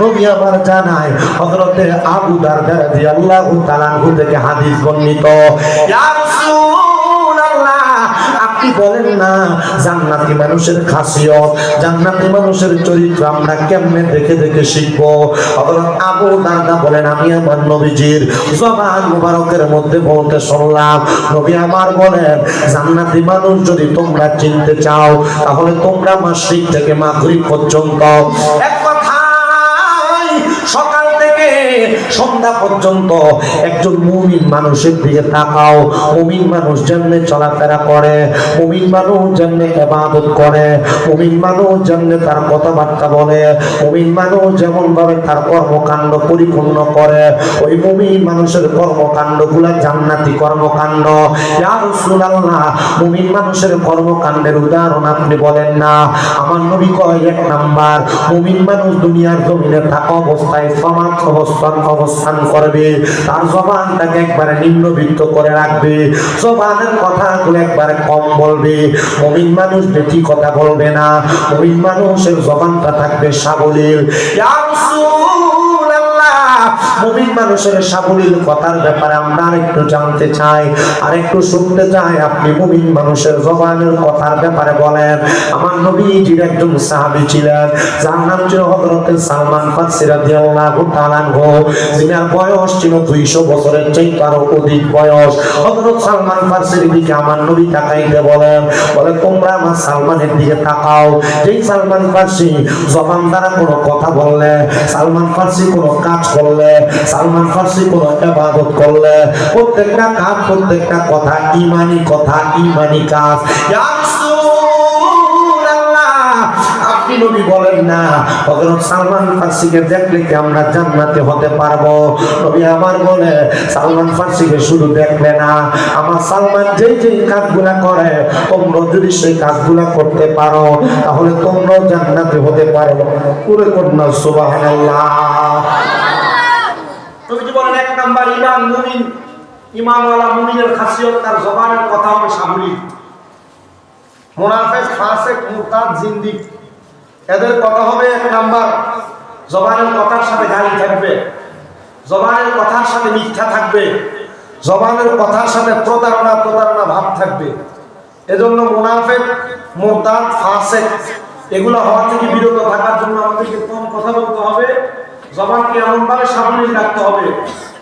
নবী আমার জানায় হযরতে আবু দারদা থেকে হাদিস বর্ণিত। আপনি বলেন না, জান্নাতি মানুষের খাসিয়ত, জান্নাতি মানুষের চরিত্র আমরা কেমনে দেখে দেখে আবু বলেন, আমি আমার নবীজির জবান মুবারকের মধ্যে বলতে শুনলাম। নবী আমার বলেন, জান্নাতি মানুষ যদি তোমরা চিনতে চাও, তাহলে তোমরা মাসিক থেকে মাগরিব পর্যন্ত এক সকাল থেকে সন্ধ্যা পর্যন্ত একজন মুমিন মানুষের দিকে তাকাও। মুমিন মানুষ যেমনে চলাফেরা করে। মুমিন মানুষ যেমনে ইবাদত করে। মুমিন মানুষ যেমনে তার কথাবার্তা বলে। মুমিন মানুষ যেমন ভাবে তার কর্মকাণ্ড পরিপূর্ণ করে, ওই মুমিন মানুষের কর্মকাণ্ডগুলা জান্নাতি কর্মকাণ্ড। মুমিন মানুষের কর্মকাণ্ডের উদাহরণ আপনি বলেন না। আমার নবী কয় এক নাম্বার, মুমিন মানুষ দুনিয়ার জমিনে থাকা অবস্থায় সমাজ অবস্থান অবস্থান করবে। তার জবানটাকে একবারে নিম্নবিত্ত করে রাখবে। জবানের কথাগুলো একবারে কম বলবে। অমিন মানুষ বেটি কথা বলবে না। অমিন মানুষের জবানটা থাকবে সাবলীল। মুমিন মানুষের সাবলীল কথার ব্যাপারে আমরা জানতে চাই শুনতে চাই। আপনি মুমিন মানুষের জবানের কথার ব্যাপারে বলেন। আমার নবীজির একজন ছিলেন, যার নাম ছিল সালমান বয়স ছিল 200 বছরের চাইতে আরও অধিক বয়স। হযরত সালমান আমার বলেন, বলে, তোমরা আমার সালমানের সালমান জবান কোনো কথা সালমান কাজ করলে সালমান ফারসি কোনো ইবাদত করলে, প্রত্যেকটা কাজ, প্রত্যেকটা কথা ইমানি কথা, ইমানি কাজ। করে তোমরা যদি সেই করতে পারো, তাহলে জান্নাতে হতে পারো। পুরো কন্যা সুবহানাল্লাহ। বলেন এক নাম্বার ইমান মুমিন ইমানওয়ালা মুমিনের খাসিয়ত তার জবানের কথা হবে সাবলীল মুনাফেক, ফাসেক, মুরতাদ, জিন্দিক, এদের কথা হবে এক নাম্বার। জবানের কথার সাথে গালি থাকবে। জবানের কথার সাথে মিথ্যা থাকবে। জবানের কথার সাথে প্রতারণা প্রতারণা ভাব থাকবে। এজন্য মুনাফেক, মুরতাদ, ফাসেক, এগুলো হওয়া থেকে বিরত থাকার জন্য আমাদেরকে কম কথা বলতে হবে। জবানকে এমনভাবে সাবলীল রাখতে হবে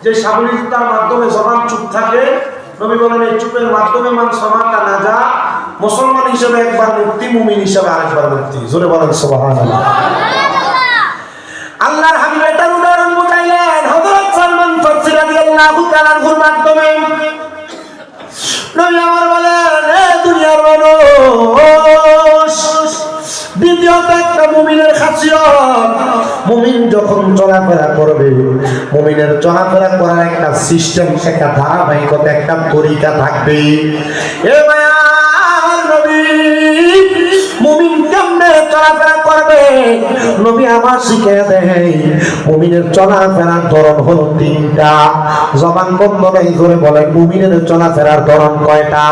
যে সাবলীলতার মাধ্যমে জবান চুপ থাকে। নবী বলেন এই চুপের মাধ্যমে মান সমানটা না যা মুসলমান হিসেবে একবার মুক্তি মুমিন হিসেবে আরেকবার মুক্তি। জোরে বলেন সুবহানাল্লাহ। আল্লাহর হাবিব এটার উদাহরণ বুঝাইলেন। হযরত সালমান ফারসি রাদিয়াল্লাহু তাআলার মাধ্যমে। নবী আমার বলেন এ দুনিয়ার মানুষ মুমিনের খাসিয়ত। মুমিন যখন চলাফেরা করবে, মুমিনের চলাফেরা করার একটা সিস্টেম একটা ধারাবাহিকতা, একটা তরিকা থাকবে। এ তিনটা। জবান বন্ধ নাই করে বলে, মুমিনের চলাফেরার কয়টা?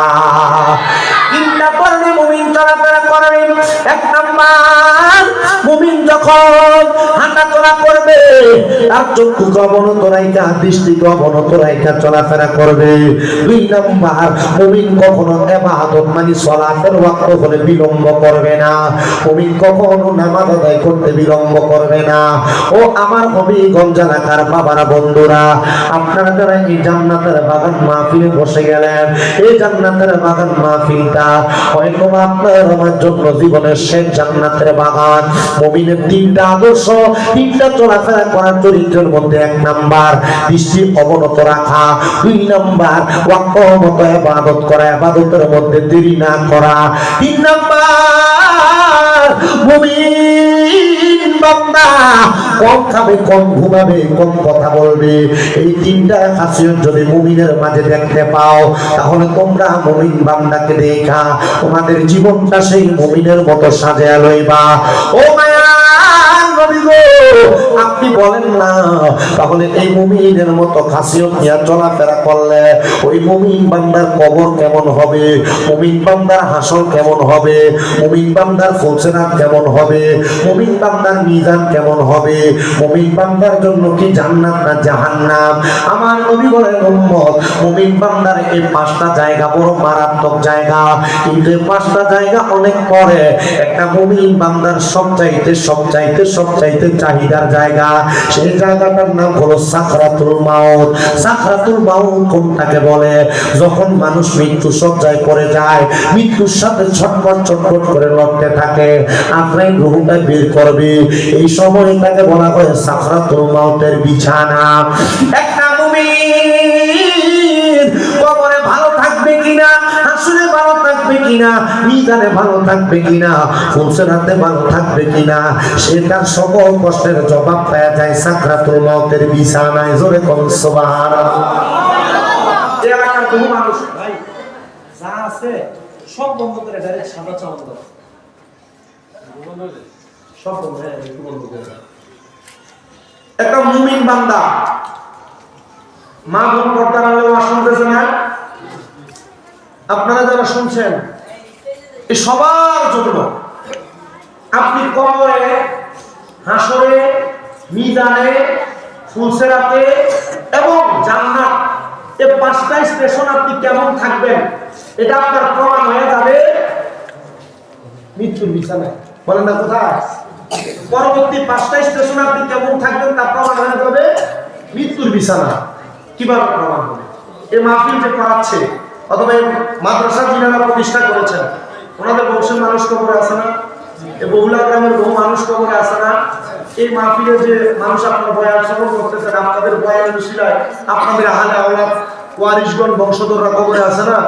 তিনটা পর্বে মুমিন চলাফেরা করবে। এক নাম্বার মুমিন যখন হাঁটা চলা করবে তার চক্ষু অবনত রাইকা দৃষ্টি অবনত রাইকা চলাফেরা করবে। দুই নাম্বার, মুমিন কখনো এবাদত মানে সলাতের ওয়াক্ত হলে বিলম্ব করবে না। মুমিন কখনো নামাজ করতে বিলম্ব করবে না। ও আমার হবিগঞ্জ এলাকার বাবারা বন্ধুরা, আপনারা যারা এই জান্নাতের বাগান মাহফিলে বসে গেলেন, এই জান্নাতের বাগান মাহফিলটা হয়তো আপনার আমার জন্য জীবনের শেষ জান্নাতের বাগান। মুমিনের তিনটা আদর্শ, তিনটা চলাফেরা করার চরিত্রের মধ্যে এক নাম্বার দৃষ্টি অবনত রাখা, দুই নাম্বার ওয়াক্ত মতো এবাদত করা এবাদতের মধ্যে দেরি না করা, তিন নাম্বার কম খাবে, কম ঘুমাবে, কম কথা বলবে। এই তিনটা খাসিয়ত যদি মুমিনের মাঝে দেখতে পাও, তাহলে তোমরা মুমিন বান্দাকে দেখা, তোমাদের জীবনটা সেই মুমিনের মতো সাজিয়া লইবা। ও মায়া আপনি বলেন না। তাহলে এই মুমিনের মতো খাসিয়ত নিয়ে চলাফেরা করলে ওই মুমিন বান্দার কবর কেমন হবে? মুমিন বান্দার হাসর কেমন হবে? মুমিন বান্দার ফুলসেরাত কেমন হবে? মুমিন বান্দার মিজান কেমন হবে? মুমিন বান্দার জন্য কি জান্নাত না জাহান্নাম আমার নবী বলেন, উম্মত, মুমিন বান্দার এই পাঁচটা জায়গা বড় মারাত্মক জায়গা। কিন্তু এই পাঁচটা জায়গা অনেক পরে একটা মুমিন বান্দার সব চাইতে সব চাইতে সব চাইতে চাহিদার জায়গা। সেই জায়গাটার নাম হলো সাকরাতুল মাউত। সাকরাতুল মাউত কোনটাকে বলে? যখন মানুষ মৃত্যু সজ্জায় পড়ে যায়, মৃত্যুর সাথে ছটপট ছটপট করে লড়তে থাকে। আপনার রুহুটা বের করবে। এই সময় তাকে বলা হয় সাকরাতুল মাউতের বিছানা। একটা কিনা মিজানে ভালো থাকবে কিনা ফুলসেরাতে ভালো থাকবে কিনা সে তার সকল কষ্টের জবাব পাওয়া যায় সাকরাতুল মাউতের বিছানায়। জোরে কোন সুবহানাল্লাহ। এলাকার বহু মানুষ। ভাই যা আছে সব বন্ধ করে ডাইরেক্ট সাদা চাওয়া সব বন্ধ, বন্ধ করে একটা মুমিন বান্দা মা বোন পর্দার শুনতেছে না আপনারা যারা শুনছেন এই সবার জন্য। আপনি কবরে, হাসরে, মিজানে, ফুলসেরাতে এবং জান্নাত এই পাঁচটা স্টেশন আপনি কেমন থাকবেন, এটা আপনার প্রমাণ হয়ে যাবে মৃত্যুর বিছানায়। বলেন না কোথায়? পরবর্তী পাঁচটা স্টেশন আপনি কেমন থাকবেন তা প্রমাণ হয়ে যাবে মৃত্যুর বিছানা। কীভাবে প্রমাণ হবে? এই মাহফিল যে করাচ্ছে, অথবা মাদ্রাসা যিনারা প্রতিষ্ঠা করেছেন ওনাদের বংশের মানুষ কবরে আছে না? বহুলা গ্রামের বহু মানুষ কবরে আছে না? এই মাহফিলে যে মানুষ আপনার বয়ান শ্রবণ করতেছেন, আপনাদের বয়ান মিশিলায় আপনাদের আহালে আওলাদ ওয়ারিশগণ, বংশধররা কবরে আছে না?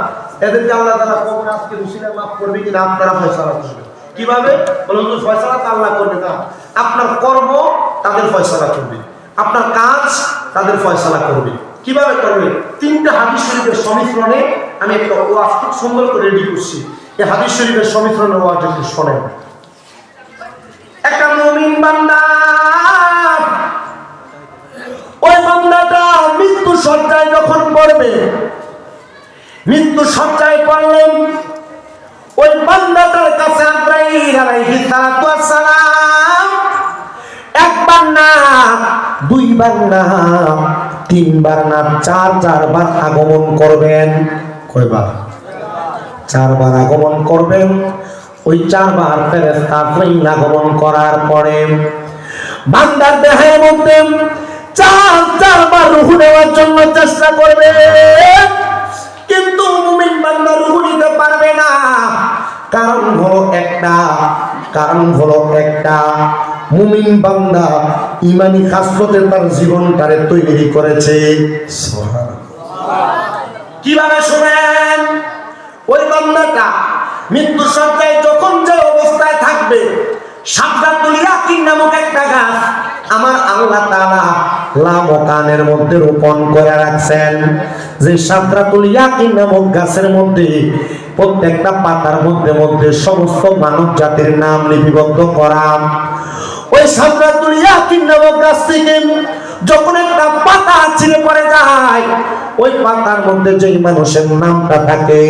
এদেরকে আল্লাহ তাআলা কবরে আজকে রুসিলা মাফ করবে কিনা আপনারা ফয়সালা করবেন কীভাবে? বলুন ফয়সালা তো আল্লাহ করবে না আপনার কর্ম তাদের ফয়সালা করবে। আপনার কাজ তাদের ফয়সালা করবে। কীভাবে করবে? তিনটা হাদিস শরীফের সমিশ্রণে আমি একটা ওয়াজ খুব সুন্দর করে রেডি করছি। এই হাদিস শরীফের সমিশ্রণে ওয়াজ একটু শোনেন। একটা মুমিন বান্দা, ওই বান্দাটা মৃত্যু সজ্জায় যখন পড়বে, মৃত্যু সজ্জায় পড়লেন ওই বান্দাটার কাছে একবার না দুইবার না তিনবার না চার চারবার আগমন করবেন। কয়বার? চারবার আগমন করবেন। ওই চারবার আব্রাহিম আগমন করার পরে বান্দার দেহের মধ্যে চার, চারবার রুহু নেওয়ার জন্য চেষ্টা করবে। কিন্তু মুমিন বান্দা রুহু নিতে পারবে না। কারণ হলো একটা, কারণ হলো একটা। মুমিন বান্দা ইমানি খাসলতে তার জীবনটারে তৈরি করেছে। কীভাবে শুনেন? ওই বান্দাটা মৃত্যু সজ্জায় যখন যে অবস্থায় থাকবে সাবধাতুল ইয়াকিন নামক একটা গাছ আমার আল্লাহ তাআলা লামকানের মধ্যে রোপণ করে রাখছেন। যে সাবধাতুল ইয়াকিন নামক গাছের মধ্যে, প্রত্যেকটা পাতার মধ্যে মধ্যে সমস্ত মানব জাতির নাম লিপিবদ্ধ করা। ওই সাবধাতুল ইয়াকিন নামক গাছ থেকে যখন একটা পাতা ছিঁড়ে পড়ে যায়, ওই পাতার মধ্যে যেই মানুষের নামটা থাকে,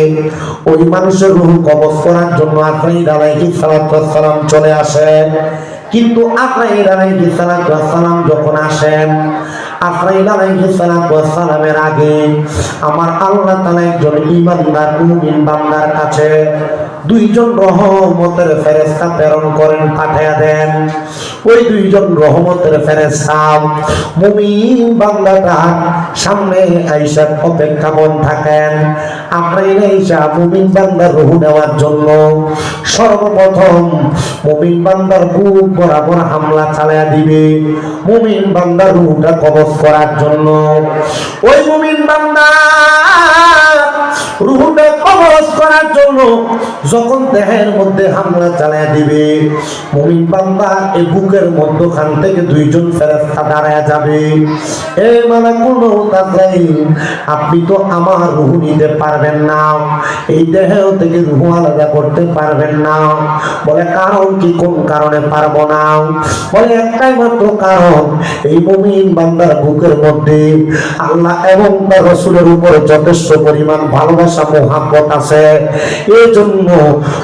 ওই মানুষের রুহ কবজ করার জন্য আফরাইদ আলাইহিস সালাম চলে আসে কিন্তু যখন আসেন আগে আমার আল্লাহ একজন ঈমানদার বান্দার কাছে দুইজন রহমতের ফেরেশতা প্রেরণ করেন পাঠিয়ে দেন। ওই দুইজন রহমতের ফেরেশতা মুমিন বান্দাটার সামনে আইসা অপেক্ষামন থাকেন। আপনার আইসা মুমিন বান্দার নেওয়ার জন্য সর্বপ্রথম মুমিন বান্দার বুক বরাবর হামলা চালিয়ে দিবে। মুমিন বান্দার রুহটা কবজ করার জন্য। ওই মুমিন বান্দা রুহুটা কবজ করার জন্য যখন দেহের মধ্যে হামলা চালায় দিবে বান্দা বুকের মধ্যখান থেকে দুইজন ফেরেশতা দাঁড়ায় যাবে। এ মউত আজরাইল, আপনি তো আমার রুহ নিতে পারবেন না। এই দেহ থেকে রুহ আলাদা করতে পারবেন না। বলে, কারণ কি? কোন কারণে পারব না? বলে, একটাই মাত্র কারণ, এই মুমিন বান্দার বুকের মধ্যে আল্লাহ এবং তার রসুলের উপরে যথেষ্ট পরিমাণ ভালোবাসা, মোহাব্বত আছে। এই জন্য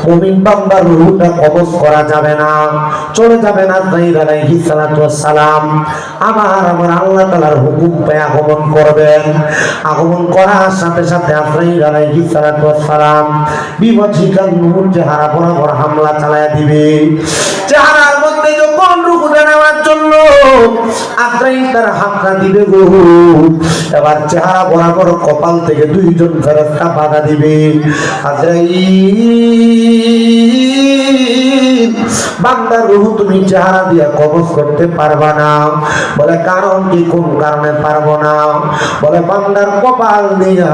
মুমিন বান্দার রুহটা কবজ করা যাবে না। চলে যাবে না তাইর আলাইহিস সালাতু সালাম আবার আমার আল্লাহ তাআলার হুকুম পেয়ে আগমন করবেন। আগমন করার সাথে সাথে আজরাইল আলাইহিস সালাতু সালাম বিভজিকা নূর চেহারা বরাবর হামলা চালায় দিবে। চেহারার আজরাইল তার হাতটা দিবে গো। এবার বরাবর কপাল থেকে দুইজন ফেরস্তা বাধা দিবে। আজরাইল বান্দার রুহ তুমি চেহারা দিয়ে কবজ করতে পারবা না। বলে, কারণ কি? কোন কারণে পারব না? বলে, বান্দার কপাল দিয়া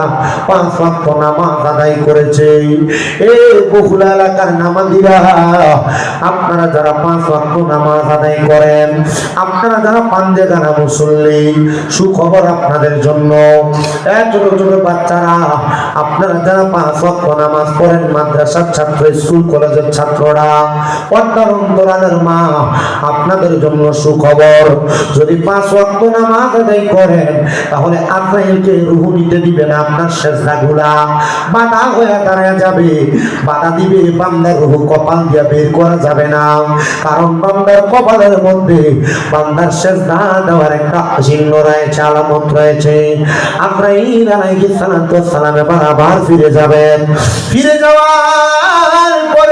পাঁচ ওয়াক্ত নামাজ আদায় করেছে। এই বহুল এলাকার নামাজিরা, আপনারা যারা পাঁচ ওয়াক্ত নামাজ আদায় করেন, আপনারা যারা পাঞ্জে গানা মুসল্লি, সুখবর আপনাদের জন্য। ছোট ছোট বাচ্চারা, আপনারা যারা পাঁচ ওয়াক্ত নামাজ পড়েন, মাদ্রাসার ছাত্র, স্কুল, কলেজের ছাত্ররা অন্তরালের মা আপনাদের জন্য সুখবর। যদি পাঁচ ওয়াক্ত নামাজ আদায় করেন, তাহলে আজরাইলকে রুহু নিতে দিবে না আপনার শেষরাগুলা বাধা হয়ে দাঁড়ায় যাবে। বাধা দিবে বান্দার রুহু কপাল দিয়ে বের করা যাবে না। কারণ বান্দার কপালের মধ্যে বান্দার শেষদা দেওয়ার একটা চিহ্ন রয়েছে, আলামত রয়েছে। আজরাইল আলাইহিস সালাম এবার আবার ফিরে যাবেন। ফিরে যাওয়ার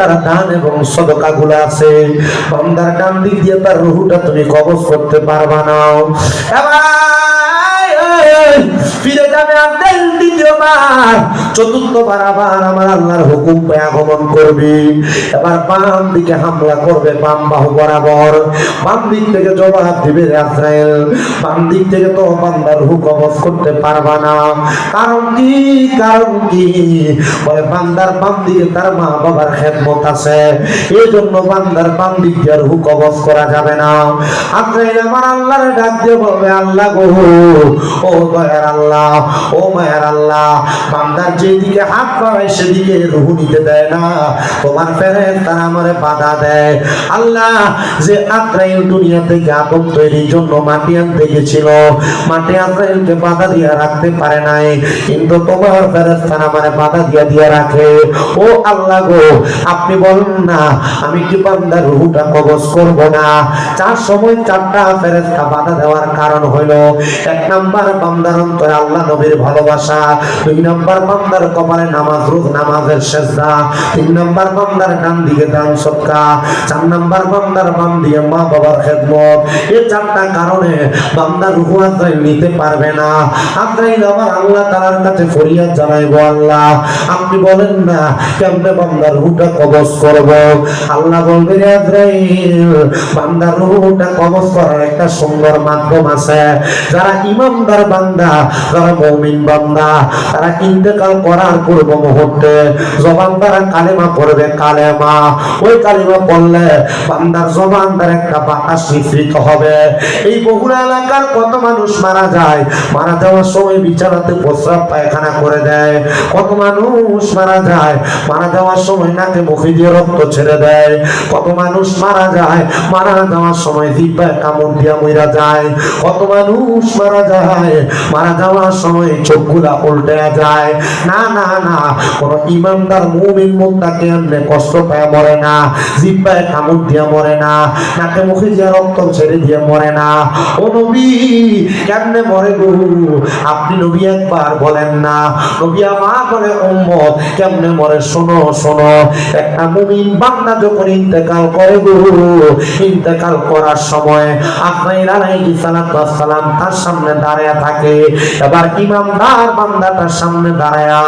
তার দান এবং সদকা গুলো আছে। বান্দার ডান দিক দিয়ে তার রুহুটা তুমি কবজ করতে পারবা না। ফিরে যাবে আব্দেল চতুর্থবার আবার আমার আল্লাহর হুকুম পেয়ে আগমন করবে। এবার বাম দিকে হামলা করবে, বাম বাহু বরাবর। বাম দিক থেকে জবাব দিবে আজরাইল বাম দিক থেকে তো বান্দার হুক করতে পারবা না। কারণ কি? কারণ কি? বলে, বান্দার বাম দিকে তার মা বাবার খেদমত আছে। এই জন্য বান্দার বাম দিক দিয়ে আর হুক করা যাবে না। আজরাইল আমার আল্লাহর ডাক দিয়ে বলবে, আল্লাহ গো, ও দয়ার আল্লাহ, ও মায়ার আল্লাহ বান্দার যেদিকে হাত পাবে সেদিকে রুহু নিতে দেয় না। তোমার ফেরেন তারা আমারে বাধা দেয়। আল্লাহ যে আত্রাইল দুনিয়া থেকে আদম তৈরির জন্য মাটি আনতে গেছিল, মাটি আত্রাইলকে বাধা দিয়ে রাখতে পারে নাই। কিন্তু তোমার ফেরেন তারা আমারে বাধা দিয়ে দিয়ে রাখে। ও আল্লাহ গো, আপনি বলুন না, আমি কি বান্দার রুহুটা কবজ করব না? চার সময় চারটা ফেরেস্তা বাধা দেওয়ার কারণ হইল, এক নাম্বার বান্দার অন্তরে আল্লাহ নবীর ভালোবাসা দুই নাম্বার কপালে নামাজ রোজ, নামাজের সেজদা। তিন নাম্বার দিকে দান চার নাম্বার বাম দিয়ে মা বাবার খেদমত। এই চারটা কারণে বান্দার রুহু নিতে পারবে না। আমার আল্লাহ কাছে ফরিয়াদ আল্লাহ। আপনি বলেন না, কেমনে বান্দার রুহুটা কবজ করব? আল্লাহ বলবে, রে আজরাইল বান্দার করার একটা সুন্দর মাধ্যম আছে। যারা ইমানদার বান্দা, যারা মুমিন বান্দা তারা ইন্তেকাল করার পূর্ব মুহূর্তে জবান দ্বারা কালেমা পড়বে, কালেমা। ওই কালেমা পড়লে বান্দার জবান দ্বারা একটা বাতাস নিঃসৃত হবে। এই বগুড়া এলাকার কত মানুষ মারা যায়, মারা যাওয়ার সময় বিছানাতে প্রস্রাব পায়খানা করে দেয়। কত মানুষ মারা যায়, মারা যাওয়ার সময় নাকে মুখে দিয়ে রক্ত ছেড়ে দেয়। কত মানুষ মারা যায়, মারা যাওয়ার সময় জিব্বায় কামড় দিয়া মইরা যায়। কত মানুষ মারা যায়, মারা যাওয়ার সময় চোখগুলা উল্টে যায়। না না না, কোন ইমানদার মুমিন মুত্তাকে এমনি কষ্ট পায়, মরে না। জিব্বায় কামড় দিয়ে মরে না। নাকে মুখে দিয়ে রক্ত ছেড়ে দিয়ে মরে না। ও নবী, কেমনে মরে গো? আপনি নবী একবার বলেন না। নবী আমার বলে, উম্মত, কেমনে মরে? শোনো শোনো, একটা মুমিন বান্দা যখন ইন্তেকাল করে গো, ইন্তেকাল করার সময় আপনার আলাইহি সালাতু সালাম তার সামনে দাঁড়ায় থাকে। এবার ইমামদার বান্দাটার সামনে দাঁড়ায়া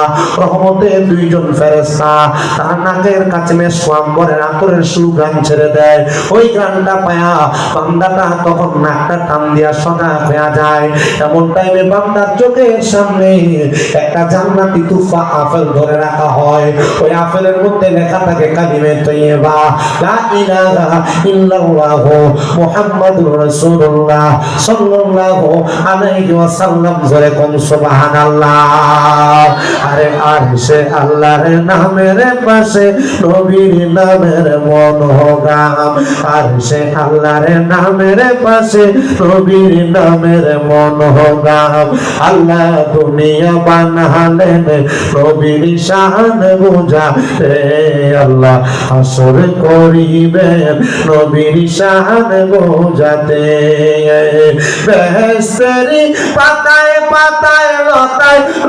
রহমতে দুইজন ফেরেশতা তার নাকের কাছে মেশওয়াম করে আতরের সুগান ছেড়ে দেয়। ওই গানটা পায়া বান্দাটা তখন নাকটা টান দিয়া সদা হয়ে যায়। এমন টাইমে বান্দার চোখের সামনে একটা জান্নাতি তুফা আপেল ধরে রাখা হয়। ওই আপেলের মধ্যে লেখা থাকে কালিমে তৈয়বা, লা ইলাহা ইল্লাল্লাহ মুহাম্মাদুর রাসূলুল্লাহ সাল্লাল্লাহু আলাইহি ওয়াসাল্লাম জোরে কোন, সুবহানাল্লাহ। আরে আর সে আল্লাহর নামের পাশে, নবীর নামের মনোগাম। আর সে আল্লাহর নামের পাশে, নবীর নামের মনোগাম। আল্লাহ দুনিয়া বানালেন, নবীর শান বুঝা। রে আল্লাহ আসর করিবেন, নবীর শান বুঝাতে। পাতায় পাতায় লতায়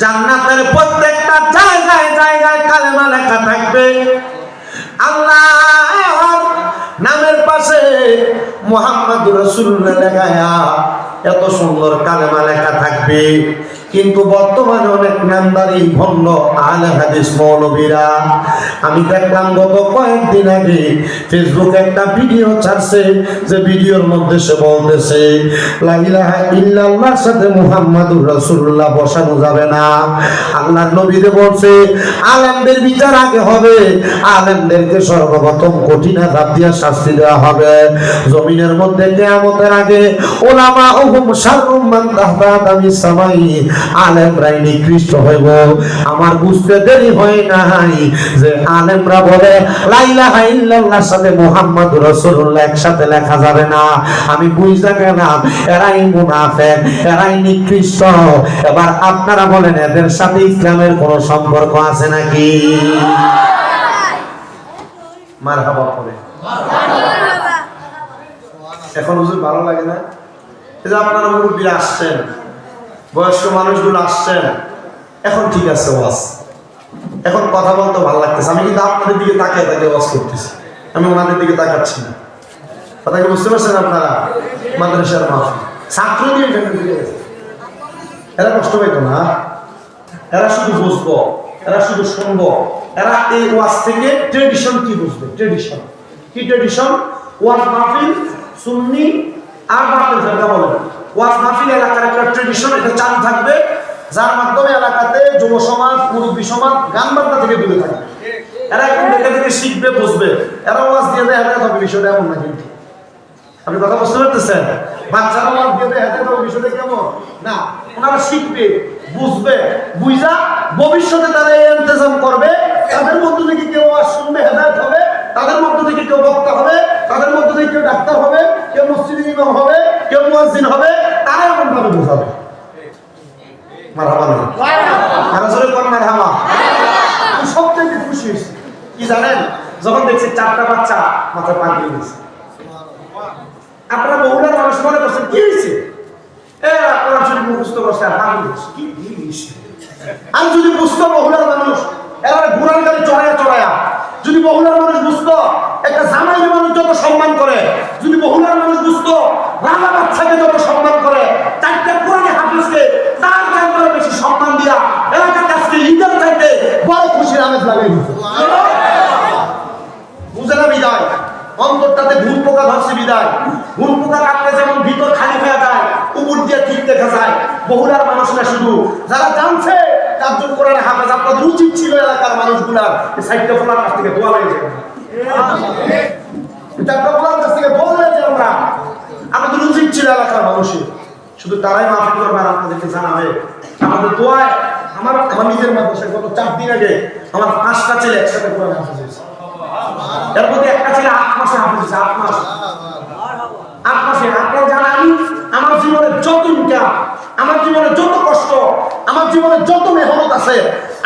জান্নাতের প্রত্যেকটা জায়গায় জায়গায় কালেমা লেখা থাকবে। আল্লাহ নামের পাশে মোহাম্মদ রসুল্লাহ লেখায়া এত সুন্দর কালেমা লেখা থাকবে। কিন্তু বর্তমানে অনেক নামদারি ভণ্ড আলে হাদিস মৌলবীরা। আমি দেখলাম গত কয়েকদিন আগে ফেসবুকে একটা ভিডিও ছাড়ছে, যে ভিডিওর মধ্যে সে বলতেছে, লা ইল্লাল্লাহর সাথে মুহাম্মাদুর রাসূলুল্লাহ বসানো যাবে না। আল্লাহর নবীতে বলছে, আলেমদের বিচার আগে হবে, আলেমদেরকে সর্বপ্রথম কঠিন দিয়া শাস্তি দেওয়া হবে। জমিনের মধ্যে কিয়ামতের আগে ওলামা হুম শাররুম মান তাহতা দামিস সামাই আলেমরাই নিকৃষ্ট হইব। আমার বুঝতে দেরি হয় নাই যে আলেমরা বলে লা ইলাহা ইল্লাল্লাহর সাথে মুহাম্মাদুর রাসূলুল্লাহ একসাথে লেখা যাবে না। আমি বুঝতে গেলাম এরাই মুনাফেক এরাই নিকৃষ্ট। এবার আপনারা বলেন এদের সাথে ইসলামের কোনো সম্পর্ক আছে নাকি? মার হাবা করে এখন হুজুর ভালো লাগে না? এই যে আপনারা মুরব্বীরা আসছেন। বয়স্ক মানুষগুলো আসছেন এখন ঠিক আছে ওয়াজ এখন কথা বলতে ভালো লাগতেছে। আমি কিন্তু আপনাদের দিকে তাকিয়ে তাকে ওয়াজ করতেছি। আমি ওনাদের দিকে তাকাচ্ছি না। কথা কি বুঝতে পারছেন আপনারা? মাদ্রাসার মাফি ছাত্র দিয়ে এরা কষ্ট পাইতো না। এরা শুধু বুঝব। এরা শুধু শুনব। এরা এই ওয়াজ থেকে ট্রেডিশন কি বুঝবে? ট্রেডিশন কি ট্রেডিশন ওয়াজ মাহফিল, সুন্নি আর বাতিল ফেরকা বলে ওয়াজ মাহফিল এলাকার একটা ট্রেডিশন এটা চালু থাকবে, যার মাধ্যমে এলাকাতে যুব সমাজ, মুরব্বী সমাজ গান বাজনা থেকে দূরে থাকবে এরা এখন দেখে দেখে শিখবে, বুঝবে। এরা ওয়াজ দিয়ে দেয় হেদায়ত হবে বিষয়টা এমন না কিন্তু। আপনি কথা বুঝতে পারতেছেন? বাচ্চারা ওয়াজ দিয়ে দেয় হেদায়ত হবে বিষয়টা কেমন? না, ওনারা শিখবে, বুঝবে বুঝা ভবিষ্যতে তারা এই ইন্তজাম করবে। তাদের মধ্য থেকে কেউ ওয়াজ শুনবে, হেদায়ত হবে। তাদের মধ্য থেকে কেউ বক্তা হবে, তাদের মধ্য থেকে কেউ ডাক্তার হবে, কেউ মসজিদ ইমাম হবে, কেউ মুয়াজ্জিন হবে তারা এমন ভাবে বোঝাবে আমি যদি বুঝতো বহুলার মানুষ, এরা ঘোড়ার গাড়ি চড়াইয়া চড়াইয়া যদি বহুলার মানুষ বুঝতো একটা জামাই মানুষ যত সম্মান করে, যদি বহুলার মানুষ বুঝতো রানা বাচ্চাকে যত সম্মান করে, চারটা পুরানি হাফিজকে তার চাইতে বেশি সম্মান দিয়া এলাকার কাছে ঈদের চাইতে বড় খুশির আমেজ লাগে বুঝে না বিদায়? অন্তরটাতে ঘুম পোকা ধরছে বিদায়। ঘুম পোকা কাটলে যেমন ভিতর খালি হয়ে যায় উপর দিয়ে ঠিক দেখা যায়। বহুলার মানুষ না শুধু। যারা জানছে হাফেজ আপনাদের উচিত ছিল এলাকার মানুষগুলার সাইডটা ফোলার কাছ থেকে দোয়া লেগেছে আমরা। এলাকার মানুষের। শুধু তারাই মাফি করবে আপনাদেরকে আমাদের দোয়ায় আমার নিজের মাদ্রাসায় গত চার দিন আগে আমার পাঁচটা ছেলে একসাথে কোরআন হয়েছে। এর মধ্যে একটা ছেলে আট মাসে হাফেজ, আট মাস। আট মাসে আপনারা জানা আমি, আমার জীবনে যত ইনকাম আমার জীবনে যত কষ্ট, আমার জীবনে যত মেহনত আছে,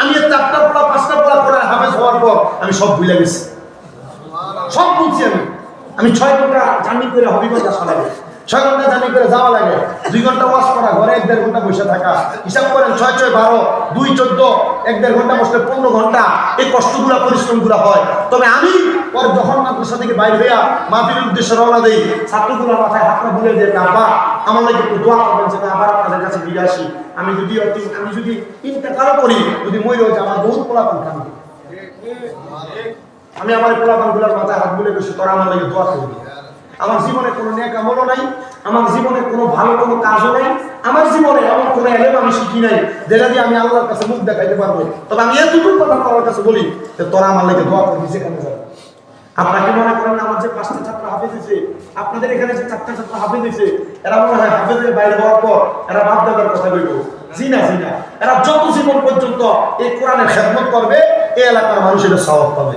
আমি চারটা পড়া, পাঁচটা পড়া পড়া হাফেজ হওয়ার পর আমি সব ভুলে গেছি। সব বলছি আমি। আমি ছয় ঘণ্টা জার্নি করে হবিগঞ্জ আসা লাগে ছয় ঘণ্টা যাওয়া লাগে। দুই ঘণ্টা ঘরে এক দেড় ঘণ্টা থাকা। ছয় ছয় বারো, দুই চোদ্দ, এক দেড় ঘণ্টা বসলে পনেরো ঘণ্টা। এই আমি মাথায় আব্বা, আমার যে আমি যদি আমি যদি যদি আমার বহুত পোলাপান আমি আমারগুলার মাথায় হাত বুলে বসে তোরা আমার লাগে দোয়া করবি। আমার জীবনে কোনো নেক আমলও নাই, আমার জীবনে কোনো ভালো কোনো কাজও নাই, আমার জীবনে এমন কোনো এলেম আমি শিখি নাই যেটা দিয়ে আমি আল্লাহর কাছে মুখ দেখাইতে পারব। তবে আমি এতটুকু কথা তোমার কাছে বলি যে তোরা আমার লাগে দোয়া করবি যেখানে যাবে। আপনাকে মনে করেন আমার যে পাঁচটা ছাত্র হাফেজ দিছে আপনাদের এখানে যে চারটা ছাত্র হাফেজ দিছে এরা মনে হয় হাফেজের বাইরে হওয়ার পর এরা বাপ দাদার কথা বলব জি না জি না। এরা যত জীবন পর্যন্ত এই কোরআনের খেদমত করবে, এই এলাকার মানুষ এটা সওয়াব পাবে।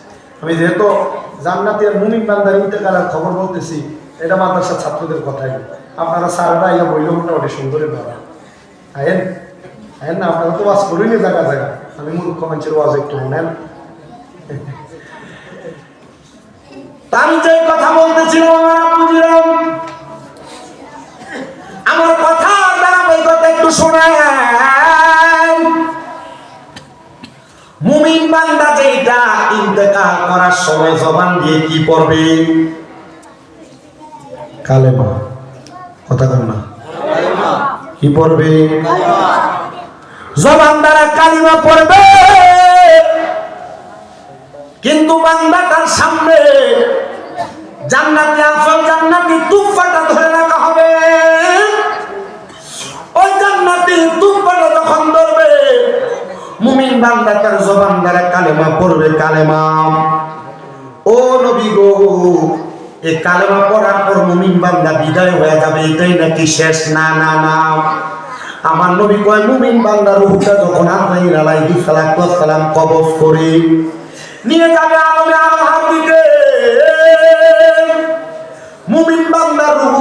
আমি যেহেতু জান্নাতি আর মুমিন বান্দার ইন্তেকালের খবর বলতেছি, এটা মাদ্রাসার ছাত্রদের কথাই। আপনারা স্যাররা ইয়া বইল মোটামুটি সুন্দরই ভালো আয়েন আয়েন না, আপনারা তো ওয়াজ করিনি জায়গা জায়গা। আমি মূর্খ মানুষের ওয়াজ একটু নেন আমি যে কথা বলতেছিলাম আমার আমার কথা ধারাবাহিকতা একটু শোনায় মুমিন বান্দা যেটা ইন্তেকাল করার সময় জবান দিয়ে কি পড়বে? কালেমা। কথা কর না। কি পড়বে? জবান দ্বারা কালিমা পড়বে। কিন্তু বান্দাটার সামনে জান্নাতি আসল জান্নাতি তুফাটা ধরে বান্দা তার জবান দ্বারা কালেমা পড়বে কালেমা। ও নবী গো এই কালেমা পড়ার পর মুমিন বান্দা বিদায় হয়ে যাবে, এটাই নাকি শেষ? না না না। আমার নবী কয়, মুমিন বান্দার রূহটা যখন আল্লাহ আলাইহি সালাতু সালাম কবজ করে, নিয়ে যাবে আলমে আল্লাহর দিকে। মুমিন বান্দার রূহ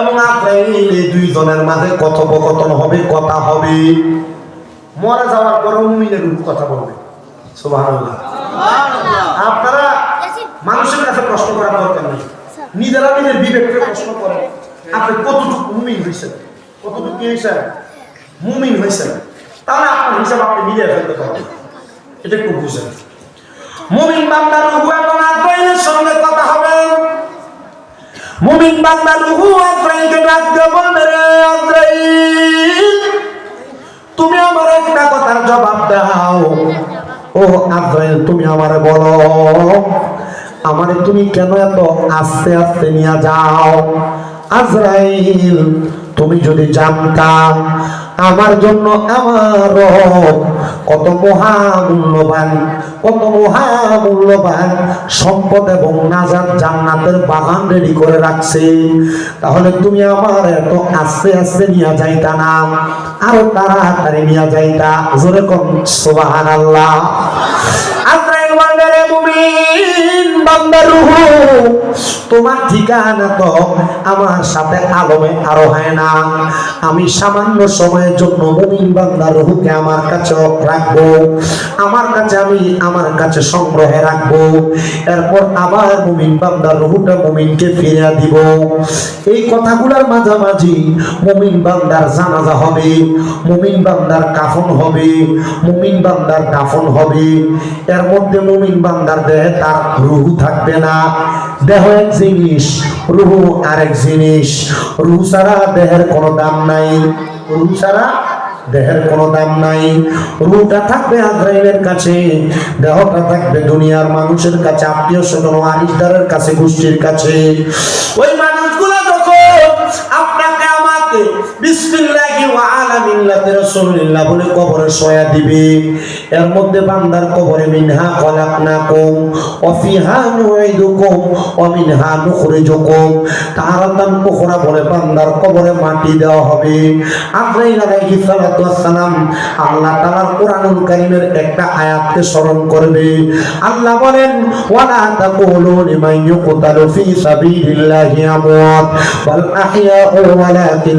এবং আজরাইল এই দুইজনের মাঝে কথোপকথন হবে, কথা হবে। মরে যাওয়ার পর মুমিনের রূহ কথা বলবে। সুবহানাল্লাহ। আপনারা মানুষের কাছে প্রশ্ন করার দরকার নেই। নিজেরা নিজের বিবেককে প্রশ্ন করেন। আপনি কতটুকু মুমিন হয়েছেন কতটুকু কি হয়েছেন মুমিন হয়েছেন তাহলে আপনার হিসাব আপনি মিলিয়ে ফেলতে পারবেন। এটা একটু বুঝেন। মুমিন বান্দার রুহু এবং আজরাইলের সঙ্গে কথা হবে। মুমিন বান্দার রুহু আজরাইলকে ডাক দিয়ে বলবে রে আজরাইল তুমি আমার একটা কথার জবাব দাও। ও আজরাইল তুমি আমার বলো, আমার তুমি কেন এত আস্তে আস্তে নিয়ে যাও? আজরাইল, তুমি যদি জানতাম আমার জন্য আমার রব কত মহামূল্যবান কত মহামূল্যবান সম্পদ এবং নাজার জান্নাতের বাগান রেডি করে রাখছে। তাহলে তুমি আমার এত আস্তে আস্তে নিয়ে যাইতা না, আরও তাড়াতাড়ি নিয়ে যাইতা। জোরে কম সোবাহান আল্লাহ তোমার ঠিকানা তো আমার সাথে আলমে আরও হয় না। আমি সামান্য সময়ের জন্য মুমিন বান্দার রুহুকে আমার কাছে রাখব। আমার কাছে আমি আমার কাছে সংগ্রহে রাখব। এরপর আবার মুমিন বান্দার রুহুটা মুমিনকে ফিরিয়ে দিব। এই কথাগুলোর মাঝামাঝি মুমিন বান্দার জানাজা হবে, মুমিন বান্দার কাফন হবে, মুমিন বান্দার দাফন হবে। এর মধ্যে মুমিন বান্দার দেহে তার রুহু থাকবে না। দেহ এক জিনিস, রুহু আরেক জিনিস। রুহু ছাড়া দেহের কোনো দাম নাই। রুহু ছাড়া দেহের কোনো দাম নাই। রুটা থাকবে আজরাইলের কাছে, দেহটা থাকবে দুনিয়ার মানুষের কাছে, আত্মীয় স্বজন আরিশদারের কাছে, গোষ্ঠীর কাছে। ওই মানুষগুলো যখন আপনাকে বিসমিল্লাহি ওয়া আলা মিল্লাতি রাসূলিল্লাহ বলে দিবে। এর মধ্যে বান্দার কবরে, মিনহা খলাকনাকুম ওয়া ফিহা নুঈদুকুম ওয়া মিনহা নুখরিজুকুম। বলে, বান্দার কবরে মাটি দেওয়া হবে। সালাতু ওয়াসসালাম আল্লাহ তাআলার কোরআনুল কারীমের একটা আয়াতকে স্মরণ করবে। আল্লাহ বলেন, ওয়ালা তাকুলু লিমান ইউকতালু ফি সাবিলিল্লাহি আমওয়াত ওয়ালাকিন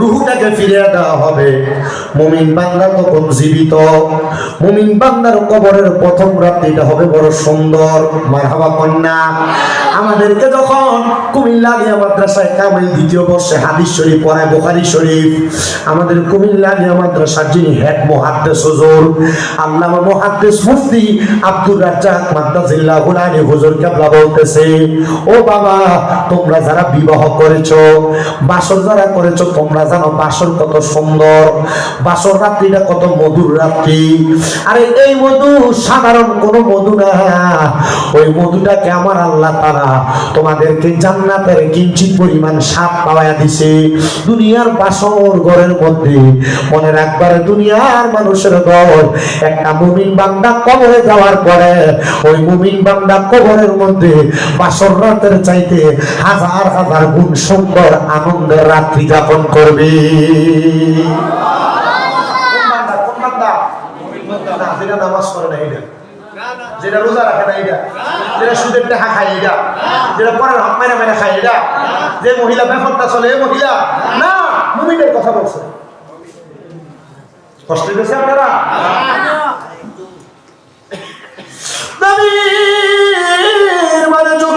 রুহুটাকে ফিরিয়ে দেওয়া হবে। মুমিন বান্দা তখন জীবিত। মুমিন বান্দার কবরের প্রথম রাত্রিটা হবে বড় সুন্দর। মারহাবা কন্যা। আমাদেরকে যখন কুমিল্লা আলিয়া মাদ্রাসায় কামাই দ্বিতীয় বর্ষে হাদিস শরীফ, পড়ায় বোখারি শরীফ, আমাদের কুমিল্লা আলিয়া মাদ্রাসার যিনি হেড মহাদ্দেশ হুজুর, আল্লামা মহাদ্দেশ মুফতি আব্দুর রাজ্জাক মাদ্রাজিল্লাহ হুনানি হুজুর কেবলা বলতেছে, ও বাবা, তোমরা যারা বিবাহ করেছ, বাসর যারা করেছ, তোমরা জানো বাসর কত সুন্দর, বাসর রাত্রিটা কত মধুর রাত্রি। আরে এই মধু সাধারণ কোনো মধু না। ওই মধুটাকে আমার আল্লাহ তারা তোমাদেরকে জান্নাতের কিঞ্চিত পরিমাণ স্বাদ পাওয়া দিছে। দুনিয়ার বাসর ঘরের মধ্যে মনে রাখবার দুনিয়ার মানুষের ঘর, একটা মুমিন বান্দা কবরে যাওয়ার পরে ওই মুমিন বান্দা কবরের মধ্যে বাসর রাতের চাইতে হাজার হাজার গুণ সুন্দর আনন্দের রাত্রি যাপন করবে। কোন বান্দা কোন বান্দা না, যেটা নামাজ পড়ে না এটা যেটা রোজা রাখে না এটা যেটা সুদের টাকা খায় এটা যেটা পরের হাত মাইনা মাইনা খায় এটা যে মহিলা ব্যাপারটা চলে মহিলা না মুমিনের কথা বলছে। কষ্ট হয়েছে আপনারা? নবীর মানে যোগ।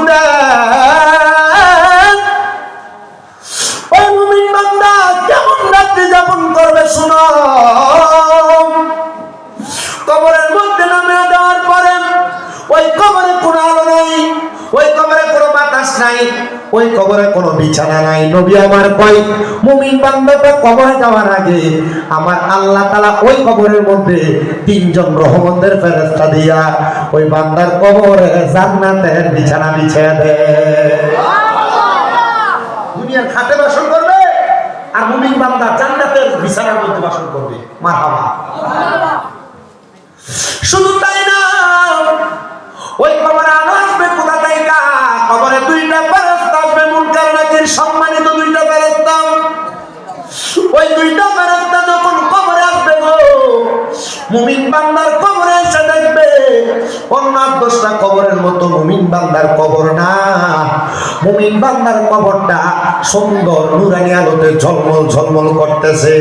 শোনো। কবরের মধ্যে নামে দেওয়ার পরে ওই কবরে কোনো আলো নাই ওই কবরে কোনো বাতাস নাই ওই কবরে কোনো বিছানা নাই। নবী আমার কয় মুমিন বান্দাটা কবরে যাওয়ার আগে আমার আল্লাহ তালা ওই কবরের মধ্যে তিনজন রহমতের ফেরেস্তা দিয়া ওই বান্দার কবরে জান্নাতের বিছানা বিছিয়ে দেয়। দুনিয়ার খাটে বাসন করবে আর মুমিন বান্দা জান্নাতের বিছানার মধ্যে বাসন করবে। মারহাবা। শুধু তাই না, ওই কবরে আলো আসবে কোথা থেকে? কবরে দুইটা ফেরেশতা আসবে মুনকার নাকির সম্মানিত দুইটা ফেরেশতা? ওই দুইটা ফেরেশতা যখন কবরে আসবে গো, মুমিন বান্দার কবরে এসে মুমিন বান্দার কবরটা সুন্দর নুরানি আলোতে ঝলমল ঝলমল করতেছে।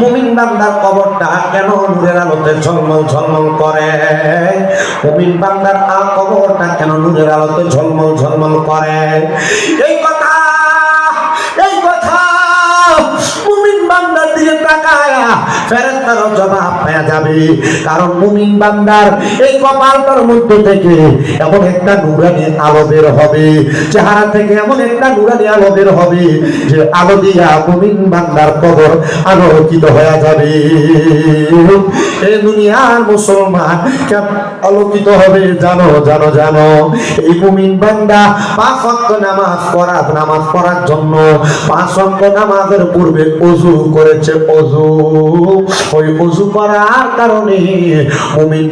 মুমিন বান্দার কবরটা কেন নূরের আলোতে ঝলমল ঝলমল করে? মুমিন বান্দার কবরটা কেন নূরের আলোতে ঝলমল ঝলমল করে? এই কথা ফেরেস্তারও জবাব পাওয়া যাবে। কারণ মুমিন বান্দার এই কপালটার মধ্য থেকে এমন একটা নুরানি আলো বের হবে, চেহারা থেকে এমন একটা নুরানি আলো বের হবে যে আলো দিয়া মুমিন বান্দার কবর আলোকিত হয়ে যাবে। এই দুনিয়ার মুসলমান আলোকিত হবে জানো জানো জানো। এই মুমিন বান্দা পাঁচ ওয়াক্ত নামাজ পড়া নামাজ পড়ার জন্য পাঁচ ওয়াক্ত নামাজের পূর্বে অজু করেছে, অজু। ওই অজু করার কারণে মুমিন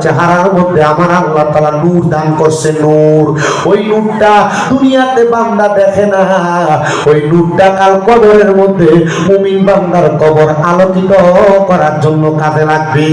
চেহারার মধ্যে আমার আল্লাহ নূর দান করছে, নূর। ওই নূরটা দুনিয়াতে বান্দা দেখে না। ওই নূরটা কাল কবরের মধ্যে মুমিন বান্দার কবর আলোকিত করার জন্য কাজে লাগবে।